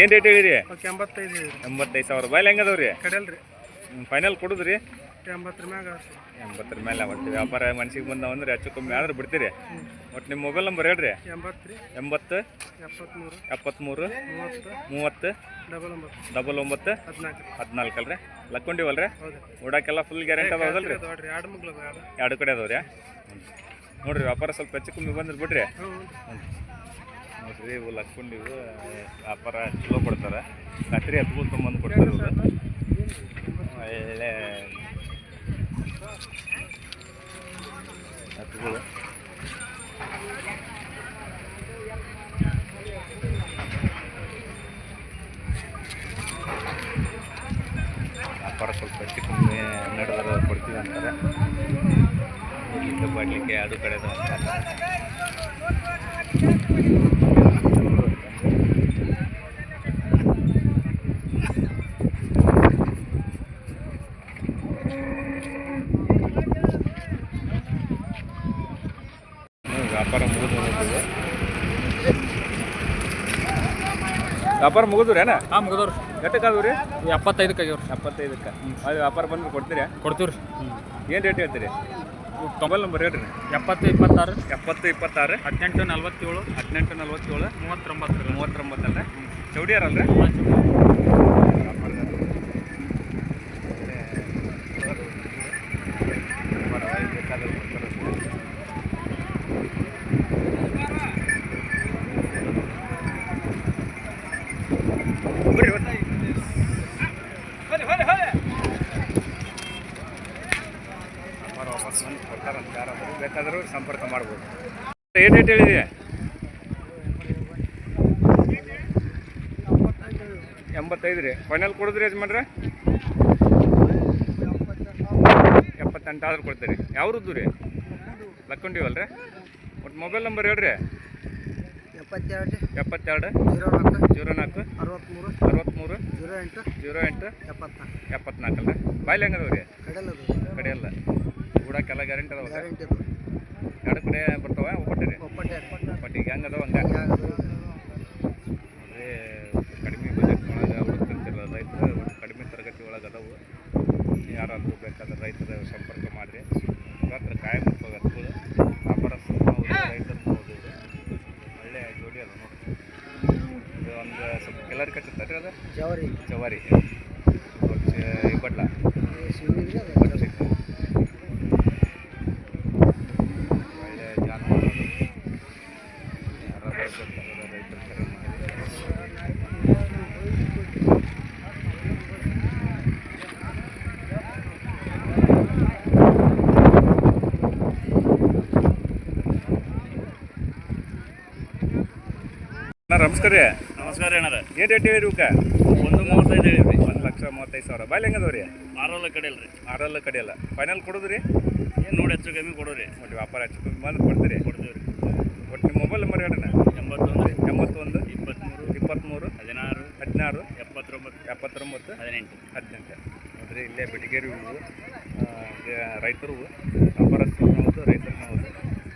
ಏನು ರೇಟ್ ಹೇಳಿರಿ? ಅವಕ್ಕೆ ಎಂಬತ್ತೈದು ಹೇಳಿ ಎಂಬತ್ತೈದು ಸಾವಿರ. ರೂಪಾಯಿ ಹೆಂಗ್ ಅದಾವ್ರಿ? ಕಡೆಯಲ್ರಿ. ಫೈನಲ್ ಕೊಡುದ್ರಿ? ಎಂಬತ್ತರ ಮ್ಯಾಗ ಎಂಬತ್ತರ ಮೇಲೆ ಒಟ್ಟು ವ್ಯಾಪಾರ ಮನ್ಸಿಗೆ ಬಂದಾವ ಅಂದ್ರೆ ಹೆಚ್ಚು ಕಮ್ಮಿ ಆದ್ರೆ ಬಿಡ್ತೀರಿ. ಒಟ್ಟು ನಿಮ್ಮ ಮೊಬೈಲ್ ನಂಬರ್ ಹೇಳ್ರಿ. ಎಂಬತ್ತು ಎಪ್ಪತ್ಮೂರು ಎಂಬತ್ತು ಎಪ್ಪತ್ತ್ಮೂರು ಎಪ್ಪತ್ತ್ಮೂರು ಮೂವತ್ತು. ಮೂವತ್ತು ಡಬಲ್ ಒಂಬತ್ತು. ಡಬಲ್ ಒಂಬತ್ತು ಹದಿನಾಲ್ಕು. ಹದಿನಾಲ್ಕು ಅಲ್ರಿ? ಲಕ್ಕೊಂಡಿವಲ್ರಿ ಓಡಾಕೆಲ್ಲ ಫುಲ್ ಗ್ಯಾರಂಟಿ ಅದಾವಲ್ರಿ ಎರಡು ಎರಡು ಕಡೆ ಅದಾವ್ರಿ? ನೋಡ್ರಿ ವ್ಯಾಪಾರ ಸ್ವಲ್ಪ ಹೆಚ್ಚು ಕಮ್ಮಿ ಬಂದ್ರೆ ಬಿಡ್ರಿ. ನೋಡ್ರಿ ಇವು ಲಕ್ಕೊಂಡಿವು ವ್ಯಾಪಾರ ಚಲೋ ಕೊಡ್ತಾರೆ. ರಾತ್ರಿ ಹತ್ಕೊಂಡು ತೊಗೊಂಬಂದು ಕೊಡ್ತಾರೆ. ಒಳ್ಳೆ ಹತ್ಗಳು. ವ್ಯಾಪಾರ ಸ್ವಲ್ಪ ಹೆಚ್ಚು ಕಮ್ಮಿ ನಡೆದ್ರೆ ಕೊಡ್ತೀವಿ ಅಂತಾರೆ. ಇಲ್ಲಿಂದ ಬಡ್ಲಿಕ್ಕೆ ಅದು ಕಡೆ ಅಂತಾರೆ ಹ್ಮ್, ವ್ಯಾಪಾರ ಮುಗಿದು ಹೋಗ್ತದೆ ವ್ಯಾಪಾರ ಮುಗಿದ್ರೇನ? ಹಾಂ ಮುಗಿದವ್ರಿ. ಎಷ್ಟಕ್ಕಾದವು ರೀ ಎಪ್ಪತ್ತೈದಕ್ಕೆ ಆಗ್ಯಾವ್ರಿ. ಎಪ್ಪತ್ತೈದಕ್ಕೆ. ಅದು ವ್ಯಾಪಾರ ಬಂದ್ರೆ ಕೊಡ್ತೀರಿ? ಕೊಡ್ತೀವಿ ರೀ ಏನು ರೇಟ್ ಹೇಳ್ತೀರಿ? ಮೊಬೈಲ್ ನಂಬರ್ ಹೇಳ್ರಿ. ಎಪ್ಪತ್ತು ಇಪ್ಪತ್ತಾರು. ಎಪ್ಪತ್ತು ಇಪ್ಪತ್ತಾರು. ಹದಿನೆಂಟು ನಲ್ವತ್ತೇಳು. ಹದಿನೆಂಟು ನಲ್ವತ್ತೇಳು. ಮೂವತ್ತೊಂಬತ್ತು ರೀ ಮೂವತ್ತೊಂಬತ್ತಲ್ಲ ಚೌಡಿಯಾರಲ್ರಿ? ಏನು ರೇಟ್ ಹೇಳಿದೆ ಎಂಬತ್ತೈದು ರೀ. ಫೈನಲ್ ಕೊಡಿದ್ರಿ ಯಜಮಾನ್ರೆ? ಎಪ್ಪತ್ತೆಂಟು ಆದ್ರೂ ಕೊಡ್ತೀರಿ. ಯಾವ್ರದ್ದು ರೀ? ಲಕ್ಕೊಂಡಿವಲ್ರಿ ಒಟ್ಟು ಮೊಬೈಲ್ ನಂಬರ್ ಹೇಳ್ರಿ. ಎಪ್ಪತ್ತೆರಡು. ಎಪ್ಪತ್ತೆರಡು? ಜೀರೋ ನಾಲ್ಕು. ಜೀರೋ ನಾಲ್ಕು? ಅರವತ್ತ್ಮೂರು ಅರವತ್ತ್ಮೂರು ಜೀರೋ ಎಂಟು. ಜೀರೋ ಎಂಟು? ಎಪ್ಪತ್ನಾಲ್ಕು. ಎಪ್ಪತ್ನಾಲ್ಕು ಅಲ್ಲ ಬಾಯ್ಲಿ ಹೆಂಗದವ ರೀ? ಕಡೆಯಲ್ಲದು ಕಡೆಯಲ್ಲ. ಕೂಡಕ್ಕೆಲ್ಲ ಗ್ಯಾರಂಟಿ ಅದಾವ ಗ್ಯಾರಂಟಿ ಎರಡು ಕಡೆ ಬರ್ತಾವ ಒಬ್ಬಟ್ಟೆ ಬಟ್ ಈಗ ಹಂಗೆ ಯಾವುದು ಅದೇ ಕಡಿಮೆ ಬಜೆಟ್ ಒಳಗೆ ಹುಡುಕ್ತಿರ್ತಿರಲ್ಲ ರೈತರು ಕಡಿಮೆ ತರಗತಿ ಒಳಗೆ ಅದಾವು. ಯಾರಾದರೂ ಬೇಕಾದ್ರೆ ರೈತರ ಸಂಪರ್ಕ ಮಾಡಿರಿ. ಇವತ್ತು ಕಾಯಂ ಹತ್ಗಳು ವ್ಯಾಪಾರಸ್ಥರು ಹೌದು ರೈತರು ಒಳ್ಳೆ ಜೋಡಿ ಅದ ನೋಡಿ ಇದು ಒಂದು ಸ್ವಲ್ಪ ಕೆಲರ್ ರೀ ಅದು? ಜವಾರಿ. ಜವಾರಿ ಬಡ್ಲ ಶಿವನಿಗೆ ಅದು ಬಡ್ಲ ಸಿಗ್ತದೆ ಒಳ್ಳೆ ಜಾನುವಾರು ಅದು. ಯಾರಾದ್ರೂ ಬೇಕಾದ್ರೆ ರೈತರು ಕರೆ ಮಾಡಿ ಅಣ್ಣ ನಮಸ್ಕಾರ. ರೀ ನಮಸ್ಕಾರ ಏನಾರ ಏನು ರೇಟ್ ಹೇಳಿ ಇವಕ್ಕೆ ಒಂದು ಮೂವತ್ತೈದು ಹೇಳಿರಿ ಒಂದು ಲಕ್ಷ ಮೂವತ್ತೈದು ಸಾವಿರ. ಬಾಯ್ಲಿ ಹೆಂಗದವ ರೀ? ಮಾರಲ್ಲ ಕಡೆಯಲ್ಲ ರೀ ಆರಲ್ಲ ಕಡೆಯಲ್ಲ ಫೈನಲ್ ಕೊಡೋದು ರೀ ಏನು ನೋಡಿ ಹೆಚ್ಚು ಕಮ್ಮಿ ಕೊಡೋರಿ. ನೋಡಿ ವ್ಯಾಪಾರ ಹೆಚ್ಚು ಕಮ್ಮಿ ಬಂದು ಕೊಡ್ತೀರಿ. ಕೊಡ್ತೀವಿ ರೀ. ಒಟ್ಟು ನಿಮ್ಮ ಮೊಬೈಲ್ ನಂಬರ್ ಹೇಳಣ್ಣ ಎಂಬತ್ತೊಂದು ಎಂಬತ್ತೊಂದು ಇಪ್ಪತ್ತ್ಮೂರು ಇಪ್ಪತ್ತ್ಮೂರು ಹದಿನಾರು ಹದಿನಾರು ಎಪ್ಪತ್ತೊಂಬತ್ತು ಎಪ್ಪತ್ತೊಂಬತ್ತು ಹದಿನೆಂಟು. ಹದಿನೆಂಟು. ಅಂದರೆ ಇಲ್ಲೇ ಬೆಟಗೇರಿ ಹೂವು. ರೈತರು ವ್ಯಾಪಾರಸ್ಥರು ಹೌದು ರೈತರು ಹೌದು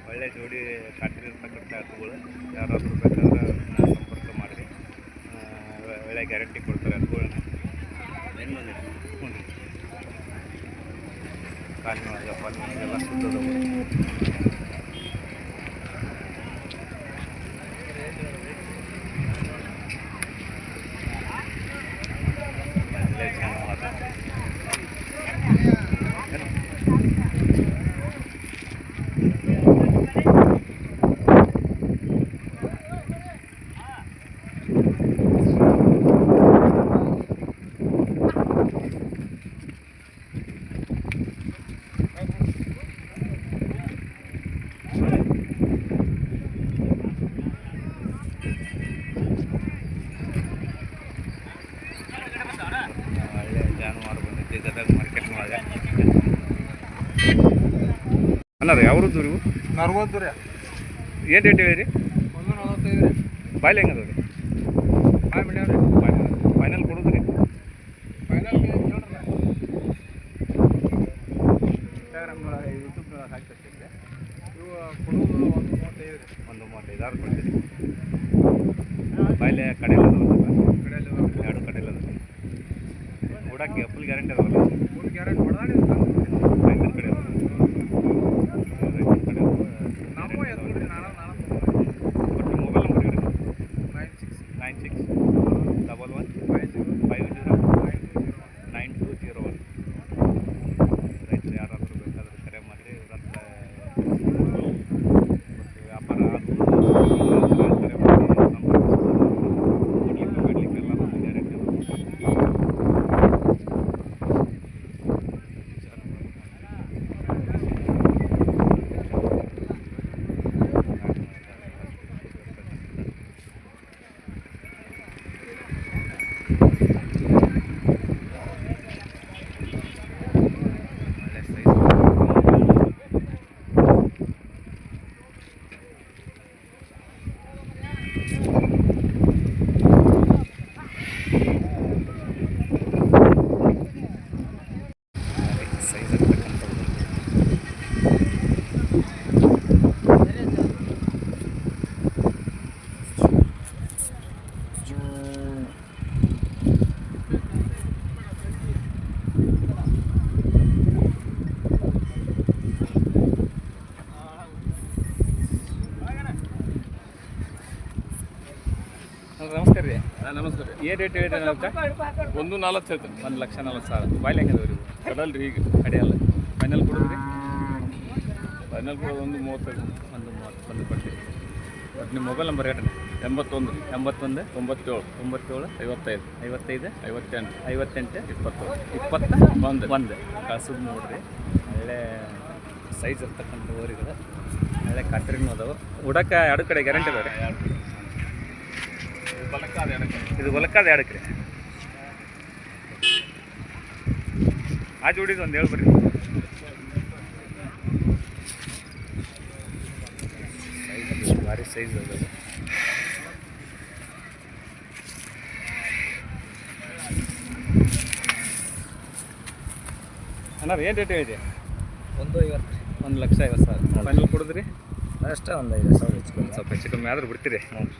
ಒಳ್ಳೆ ಜೋಡಿ ಕಾಟಿರ್ತಕ್ಕಂಥ ಹಸುಗಳು ಯಾರಾದರೂ ಬೇಕಾದ್ರೆ ಅವ್ರನ್ನ ಸಂಪರ್ಕ ಮಾಡಿರಿ ಆ, ಒಳ್ಳೆ- ಒಳ್ಳೆ ಗ್ಯಾರಂಟಿ ಕೊಡ್ತಾರೆ ಹಸುಗಳನ್ನ ಹೆಂಗೆ ಬಂದಿರಿ ಹ್ಞೂ ರೀ ಕಾಲಿನೊಳಗೆ ಪಾಲಿನೊಳಗೆಲ್ಲ ಸುತ್ತದವು ಒಳ್ಳೆ ಜಾನುವಾರು. ಒಳ್ಳೆ ಜಾನುವಾರು ಬಂದಿದೆ ಗದಗ ಮಾರ್ಕೆಟ್ ಒಳಗೆ ಅಲ್ಲ ರೀ ಯಾವ್ರದ್ದು ನೀವು ನರ್ವತ್ತು ರೀ. ಏನು ರೇಟ್ ಹೇಳಿರಿ ಒಂದು ನಲ್ವತ್ತೈದು ರೀ. ಬಾಯ್ಲಿ ಹೆಂಗದವ ರೀ ಮೇಡಮ್ ರೀ ಫೈನಲ್ ಕೊಡೋದು ರೀ ಫೈನಲ್ ಇನ್ಸ್ಟಾಗ್ರಾಮ್ ಯೂಟ್ಯೂಬ್ ಹಾಕ್ತಿರ್ತೀರಿ ಇವು ಕೊಡೋದು ಒಂದು ಮೂವತ್ತೈದು ರೀ. ಒಂದು ಮೂವತ್ತೈದು ಆರು ಕೊಡ್ತೀವಿ ಬಾಯ್ಲೆ ಕಡೆ ಎಲ್ಲ nine six double one five zero nine two zero one ರೈತರು ಯಾರಾದರೂ ಬೇಕಾದ್ರೆ ಕರೆ ಮಾಡಿರಿ ಇವ್ರ ಹತ್ರ ಮತ್ತು ವ್ಯಾಪಾರ ಆದ್ರೂ ಕರೆ ಮಾಡಿ ಸಂಪರ್ಕಿಸ್ಬೋದು ಕೊಡ್ಲಿಕ್ಕೆ ಬಿಡ್ಲಿಕ್ಕೆ ಎಲ್ಲ ಗ್ಯಾರಂಟಿ ಒಳ್ಳೆ ಸೈಜ್ ಸೈಜ್ ಇರ್ತಕ್ಕಂಥದ್ದು ನಮಸ್ಕಾರ ರೀ ನಮಸ್ಕಾರ ರೀ ಏನು ರೇಟ್ ಹೇಳಿದ್ರೆ ಅಂತ? ಒಂದು ನಾಲ್ಕು ಹೇಳ್ತೇನೆ. ಒಂದು ಲಕ್ಷ ನಲ್ವತ್ತು ಸಾವಿರ. ಬಾಯ್ಲಿ ಹೆಂಗದವ್ರಿ ಕಡಲ್ ರೀ ಈಗ ಕಡೆಯಲ್ಲ. ಫೈನಲ್ ಕೊಡೋದ್ರಿ? ಫೈನಲ್ ಕೊಡೋದು ಒಂದು ಮೂವತ್ತೈದು ಒಂದು ಮೂವತ್ತು ಒಂದು ಕೊಡ್ತೀವಿ ಮತ್ತು ನಿಮ್ಮ ಮೊಬೈಲ್ ನಂಬರ್ ಹೇಳ್ರಿ. ಎಂಬತ್ತೊಂದು ಎಂಬತ್ತೊಂದು ತೊಂಬತ್ತೇಳು ತೊಂಬತ್ತೇಳು ಐವತ್ತೈದು ಐವತ್ತೈದು ಐವತ್ತೆಂಟು ಐವತ್ತೆಂಟು ಇಪ್ಪತ್ತು ಇಪ್ಪತ್ತ ಒಂದು. ಒಂದು. ಕಳ್ಸೋದು ನೋಡ್ರಿ. ಒಳ್ಳೆ ಸೈಜ್ ಇರ್ತಕ್ಕಂಥ ಊರಿಗಳು ಒಳ್ಳೆ ಕಟ್ರಿನೂ ಅದಾವೆ. ಉಡಕ್ಕೆ ಎರಡು ಕಡೆ ಗ್ಯಾರಂಟಿ ಅದಾವೆ ರೀ ಬಲಕ್ಕಾದ ಎಡಕ್ಕೆ ಇದು ಹೊಲಕ್ಕಾದ ಎರಡಕ್ಕೆ ರೀ ಆ ಜೋಡಿದು ಒಂದು ಹೇಳಿ ಬರ್ರಿ. ಸೈಜ್ ಭಾರಿ ಸೈಜ್ ಅದ. ಅಣ್ಣ ಏನು ರೇಟ್ ಹೇಳಿದೆ ಒಂದು ಐವತ್ತು ಒಂದು ಲಕ್ಷ ಐವತ್ತು ಸಾವಿರ. ಫೈನಲ್ ಕೊಡಿದ್ರಿ? ಅಷ್ಟೇ ಒಂದು ಐದು ಸಾವಿರ ಹೆಚ್ಚು ಸ್ವಲ್ಪ ಹೆಚ್ಚು ಕಮ್ಮಿ ಆದರೂ ಬಿಡ್ತೀರಿ. ಒಟ್ಟು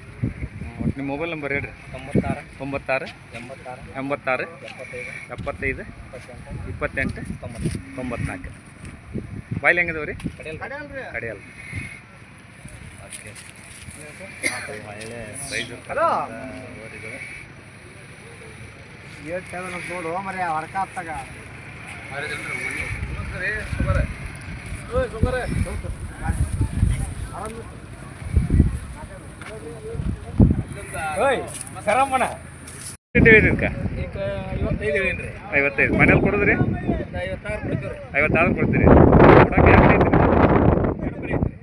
ನಿಮ್ಮ ಮೊಬೈಲ್ ನಂಬರ್ ಹೇಳ್ರಿ. ತೊಂಬತ್ತಾರು. ತೊಂಬತ್ತಾರು. ಎಂಬತ್ತಾರು. ಎಂಬತ್ತಾರು. ಎಪ್ಪತ್ತೈದು. ಎಪ್ಪತ್ತೈದು. ಇಪ್ಪತ್ತೆಂಟು. ಇಪ್ಪತ್ತೆಂಟು. ತೊಂಬತ್ತು ತೊಂಬತ್ನಾಲ್ಕು. ಬಾಯ್ಲಿ ಹೆಂಗದವ ರೀ ಕಡೆಯಲ್ಲಿ ಕಡೆಯಲ್ಲ. ಓಕೆ. ಒಳ್ಳೆ ಓರಿಗಳು ನೋಡು ಮರೆ ಹೊರಕ ಹತ್ತಾಗ. ಓಯ್ ಸುಗರ ಇದಕ್ಕೆ ಐವತ್ತೈದು ಹೇಳಿ ಐವತ್ತೈದು. ಮನೇಲಿ ಕೊಡಿದ್ರಿ? ಐವತ್ತಾರು ಕೊಡ್ತೀರಿ. ಕೊಡಕ್ಕೆ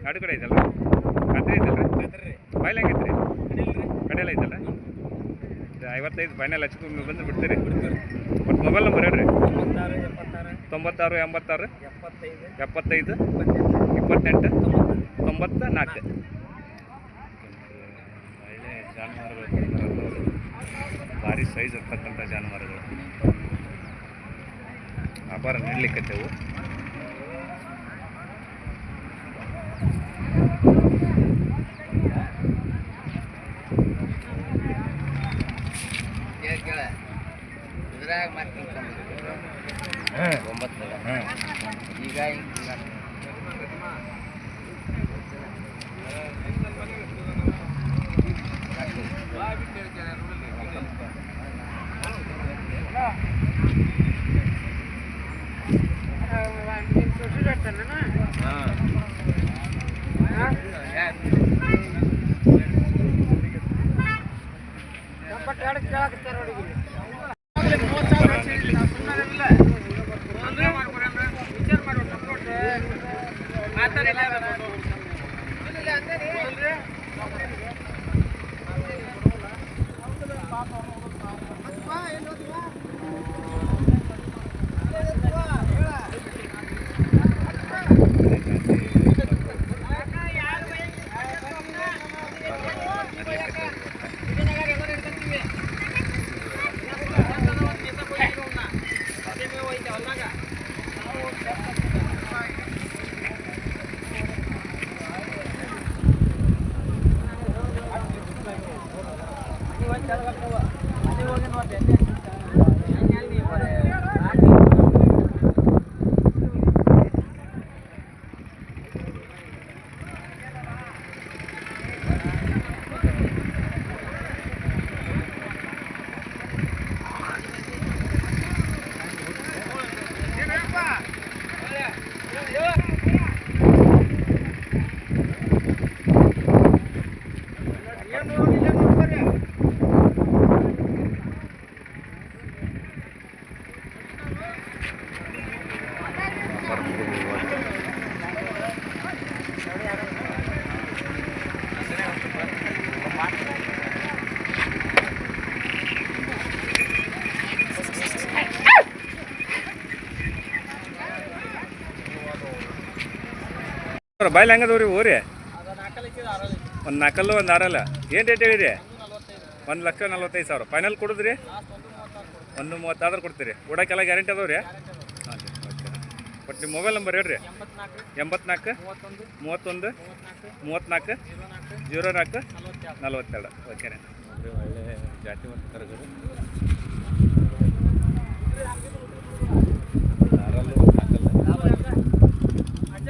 ಎರಡು ಕಡೆ ಐತಲ್ಲ ಕತ್ರಿ ಐತಲ್ಲ ರೀ ಹೆಂಗೈತ್ರಿ? ಕಡೆಯಲ್ಲಿ ಐತಲ್ಲ ಐವತ್ತೈದು ಫೈನಲ್ ಹಚ್ಕೊಂಡು ಬಂದು ಬಿಡ್ತೀರಿ? ಒಟ್ಟು ಮೊಬೈಲ್ ನಂಬರ್ ಹೇಳ್ರಿ. ತೊಂಬತ್ತಾರು ಎಪ್ಪತ್ತಾರು. ತೊಂಬತ್ತಾರು ಎಂಬತ್ತಾರು. ಎಪ್ಪತ್ತೈದು. ಎಪ್ಪತ್ತೈದು. ಇಪ್ಪತ್ತೆಂಟು. ತೊಂಬತ್ತ ನಾಲ್ಕು ಒಳ್ಳೆ ಜಾನುವಾರುಗಳು ಭಾರಿ ಸೈಜ್ ಇರ್ತಕ್ಕಂಥ ಜಾನುವಾರುಗಳು. ವ್ಯಾಪಾರ ನಡಲಿಕ್ಕತ್ತೇವು सोशल ना ಬಾಯ್ಲಿ ಹೆಂಗದವ್ರಿ ಊರಿ? ಒಂದು ನಾಲ್ಕಲ್ಲು ಒಂದು ಆರಲ್ಲ? ಏನು ರೇಟ್ ಹೇಳಿರಿ ಒಂದು ಲಕ್ಷ ನಲ್ವತ್ತೈದು ಸಾವಿರ. ಫೈನಲ್ ಕೊಡಿದ್ರಿ? ಒಂದು ಮೂವತ್ತಾದ್ರೂ ಕೊಡ್ತೀರಿ. ಓಡಕ್ಕೆಲ್ಲ ಗ್ಯಾರಂಟಿ ಅದಾವ್ರಿ? ಹಾಂ ರೀ ಓಕೆ ಬಟ್ ನಿಮ್ಮ ಮೊಬೈಲ್ ನಂಬರ್ ಹೇಳ್ರಿ. ಎಂಬತ್ನಾಲ್ಕು ಮೂವತ್ತೊಂದು ಮೂವತ್ನಾಲ್ಕು ಜೀರೋ ನಾಲ್ಕು ನಲ್ವತ್ತೆರಡು. ಓಕೆ ರೀ. ಒಳ್ಳೆ ಜಾತಿ ಮತ್ತು ಕರಗರು ಆರಲ್ಲು ನಾಲ್ಕಲ್ಲು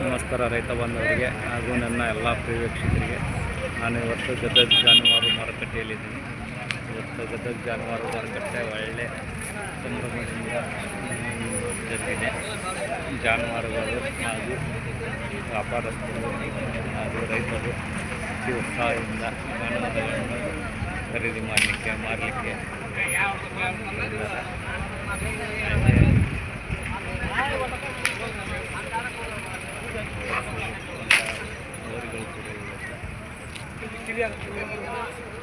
ನಮಸ್ಕಾರ ರೈತ ಬಾಂಧವರಿಗೆ ಹಾಗೂ ನನ್ನ ಎಲ್ಲ ಪ್ರಿಯ ನಾನು ಇವತ್ತು ಗದಗ ಜಾನುವಾರು ಮಾರುಕಟ್ಟೆಯಲ್ಲಿದ್ದೀನಿ. ಇವತ್ತು ಗದಗ ಜಾನುವಾರು ಮಾರುಕಟ್ಟೆ ಒಳ್ಳೆ ಸಂಭ್ರಮದಿಂದ ಜರುಗಿದೆ. ಜಾನುವಾರುಗಳು ಹಾಗೂ ವ್ಯಾಪಾರಸ್ಥರು ಹಾಗೂ ರೈತರು ಅತಿ ಉತ್ಸಾಹದಿಂದ ಜಾನುವಾರುಗಳನ್ನು ಖರೀದಿ ಮಾಡಲಿಕ್ಕೆ, ಮಾರಲಿಕ್ಕೆ. Gracias.